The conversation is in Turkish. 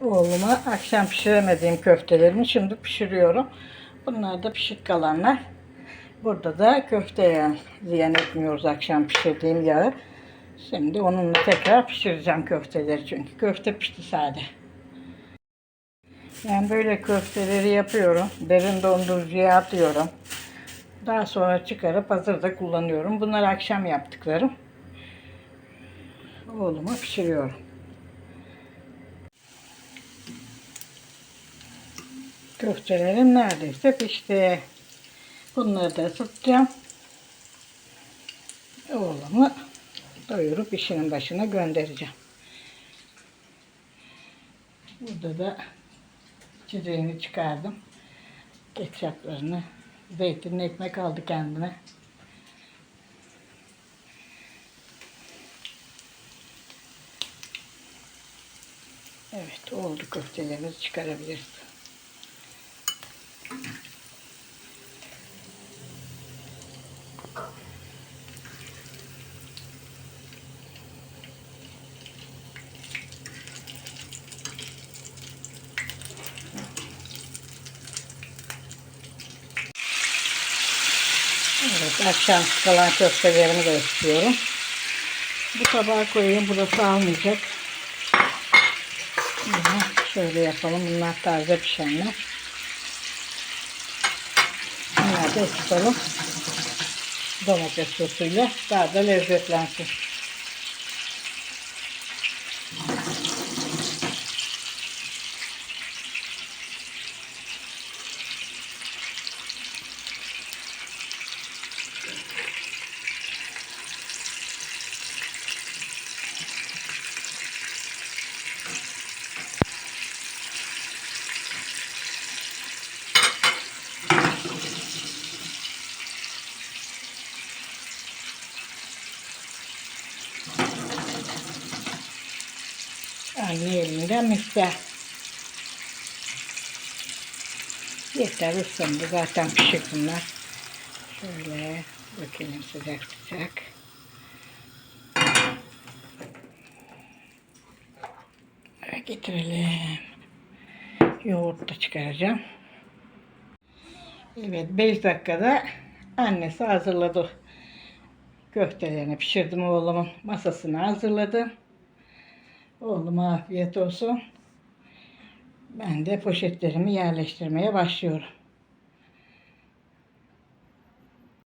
Oğluma akşam pişiremediğim köftelerimi şimdi pişiriyorum. Bunlar da pişik kalanlar. Burada da köfte yağı ziyan etmiyoruz akşam pişirdiğim yağı. Şimdi onunla tekrar pişireceğim köfteleri çünkü köfte pişti sade. Ben böyle köfteleri yapıyorum. Derin dondurucuya atıyorum. Daha sonra çıkarıp hazırda kullanıyorum. Bunlar akşam yaptıklarım. Oğluma pişiriyorum. Köftelerim neredeyse pişti. Bunları da ısıtacağım. Oğlumu doyurup işinin başına göndereceğim. Burada da çiçeğini çıkardım. Ketçaplarını, zeytinli ekmek aldı kendine. Evet oldu köftelerimizi çıkarabiliriz. Evet, akşam kalan köftelerimi de istiyorum. Bu tabağa koyayım, burası almayacak. Şöyle yapalım, bunlar taze pişenler. Bunları da ısıtalım. Domates sosuyla daha da lezzetlensin. Anne elinden miktar. Yeter ısındı. Zaten pişik bunlar. Şöyle dökelim sıcak sıcak. Getirelim. Yoğurt da çıkaracağım. Evet 5 dakikada annesi hazırladı. Köftelerini pişirdim oğlumun masasını hazırladım. Oğluma afiyet olsun. Ben de poşetlerimi yerleştirmeye başlıyorum.